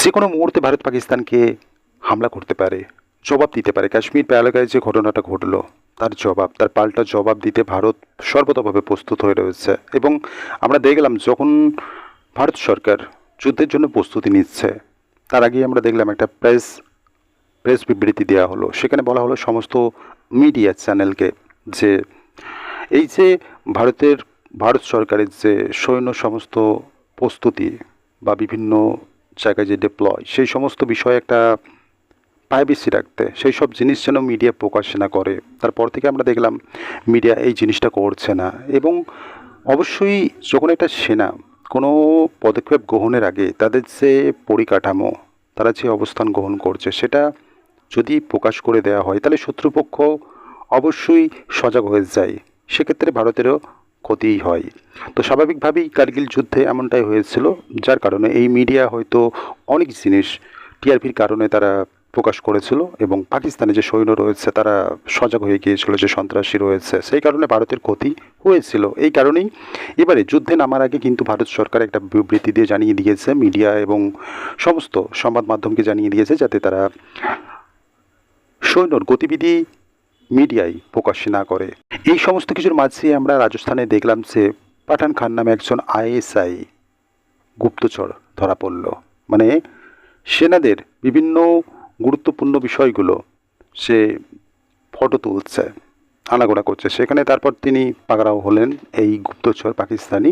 যে কোনো মুহূর্তে ভারত পাকিস্তানকে হামলা করতে পারে, জবাব দিতে পারে। কাশ্মীর এলাকায় যে ঘটনাটা ঘটলো, তার জবাব, তার পাল্টা জবাব দিতে ভারত সর্বতভাবে প্রস্তুত হয়ে রয়েছে। এবং আমরা দেখলাম যখন ভারত সরকার যুদ্ধের জন্য প্রস্তুতি নিচ্ছে, তার আগে আমরা দেখলাম একটা প্রেস প্রেস বিবৃতি দেওয়া হলো। সেখানে বলা হলো সমস্ত মিডিয়া চ্যানেলকে যে এই যে ভারতের, ভারত সরকারের যে সৈন্য সমস্ত প্রস্তুতি বা বিভিন্ন জায়গায় যে ডিপ্লয় সেই সমস্ত বিষয়ে একটা প্রাইভেসি রাখতে, সেই সব জিনিস যেন মিডিয়া প্রকাশ না করে। তারপর থেকে আমরা দেখলাম মিডিয়া এই জিনিসটা করছে না। এবং অবশ্যই যখন একটা সেনা, কোনো পদক্ষেপ গ্রহণের আগে তাদের যে পরিকাঠামো, তারা যে অবস্থান গ্রহণ করছে, সেটা যদি প্রকাশ করে দেওয়া হয়, তাহলে শত্রুপক্ষ অবশ্যই সজাগ হয়ে যায়। সেক্ষেত্রে ভারতেরও ক্ষতিই হয়। তো স্বাভাবিকভাবেই কার্গিল যুদ্ধে এমনটাই হয়েছিল, যার কারণে এই মিডিয়া হয়তো অনেক জিনিস টিআরপির কারণে তারা প্রকাশ করেছিল এবং পাকিস্তানে যে সৈন্য রয়েছে তারা সজাগ হয়ে গিয়েছিল, যে সন্ত্রাসী রয়েছে, সেই কারণে ভারতের ক্ষতি হয়েছিল। এই কারণেই এবারে যুদ্ধে নামার আগে কিন্তু ভারত সরকার একটা বিবৃতি দিয়ে জানিয়ে দিয়েছে, মিডিয়া এবং সমস্ত সংবাদ মাধ্যমকে জানিয়ে দিয়েছে যাতে তারা সৈন্যর গতিবিধি মিডিয়ায় প্রকাশ না করে। এই সমস্ত কিছুর মাঝে আমরা রাজস্থানে দেখলাম যে পাঠান খান নামে একজন আইএসআই গুপ্তচর ধরা পড়ল। মানে সেনাদের বিভিন্ন গুরুত্বপূর্ণ বিষয়গুলো সে ফটো তুলছে, আনাগোনা করছে। সেখানে তারপর তিনি পাকড়াও হলেন এই গুপ্তচর পাকিস্তানি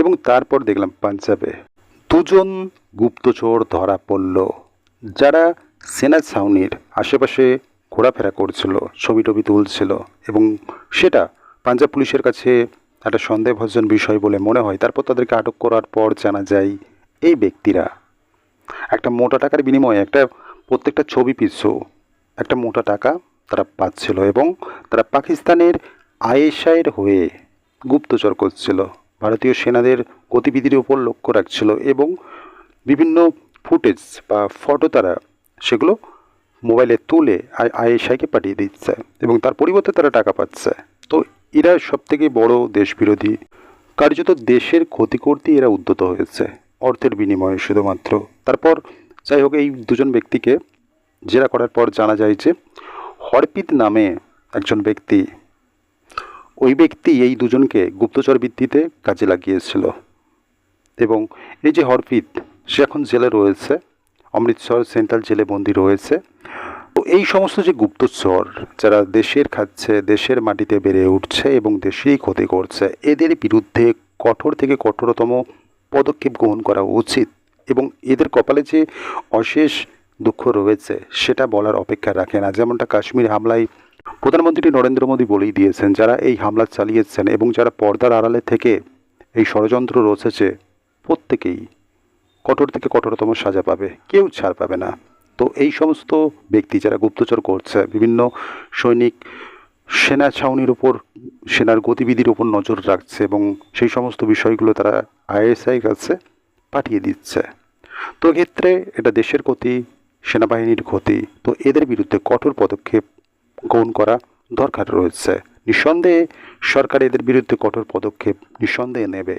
এবং তারপর দেখলাম পাঞ্জাবে দুজন গুপ্তচর ধরা পড়ল। যারা সেনা ছাউনির আশেপাশে ঘোরাফেরা করছিল ছবি টবি তুলছিল এবং সেটা পাঞ্জাব পুলিশের কাছে একটা সন্দেহভাজন বিষয় বলে মনে হয়। তারপর তাদেরকে আটক করার পর জানা যায়, এই ব্যক্তিরা একটা মোটা টাকার বিনিময়ে একটা প্রত্যেকটা ছবি পিছু একটা মোটা টাকা তারা পাচ্ছিল এবং তারা পাকিস্তানের আয়েশায়ের হয়ে গুপ্তচর করছিল, ভারতীয় সেনাদের গতিবিধির উপর লক্ষ্য রাখছিল এবং বিভিন্ন ফুটেজ বা ফটো তারা সেগুলো মোবাইলে তুলে আইএসআইকে পাঠিয়ে দিচ্ছে এবং তার পরিবর্তে তারা টাকা পাচ্ছে। তো এরা সব থেকে বড় দেশবিরোধী। কার্যত দেশের ক্ষতি করতে এরা উদ্যত হয়েছে, অর্থের বিনিময়ে শুধুমাত্র। তারপর যাই হোক, এই দুজন ব্যক্তিকে জেরা করার পর জানা যায় যে হরপিত নামে একজন ব্যক্তি, ওই ব্যক্তি এই দুজনকে গুপ্তচর ভিত্তিতে কাজে লাগিয়েছিল। এবং এই যে হরপিত সে এখন জেলে রয়েছে। অমৃতসর সেন্ট্রাল জেলে বন্দী রয়েছে। এই সমস্ত যে গুপ্তচর যারা দেশের খাচ্ছে, দেশের মাটিতে বেড়ে উঠছে এবং দেশেই ক্ষতি করছে, এদের বিরুদ্ধে কঠোর থেকে কঠোরতম পদক্ষেপ গ্রহণ করা উচিত এবং এদের কপালে যে অশেষ দুঃখ রয়েছে, সেটা বলার অপেক্ষা রাখে না। যেমনটা কাশ্মীর হামলায় প্রধানমন্ত্রী নরেন্দ্র মোদী বলেই দিয়েছেন, যারা এই হামলা চালিয়েছেন এবং যারা পর্দার আড়ালে থেকে এই ষড়যন্ত্র রচেছে, প্রত্যেকেই কঠোর থেকে কঠোরতম সাজা পাবে, কেউ ছাড় পাবে না। তো এই সমস্ত ব্যক্তি যারা গুপ্তচর করছে, বিভিন্ন সৈনিক সেনা ছাউনির উপর, সেনার গতিবিধির উপর নজর রাখছে এবং সেই সমস্ত বিষয়গুলো তারা আইএসআই কাছে পাঠিয়ে দিচ্ছে। তো ক্ষেত্রে এটা দেশের ক্ষতি, সেনাবাহিনীর ক্ষতি, তো এদের বিরুদ্ধে কঠোর পদক্ষেপ গ্রহণ করা দরকার রয়েছে। নিঃসন্দেহে সরকার এদের বিরুদ্ধে কঠোর পদক্ষেপ নিঃসন্দেহে নেবে।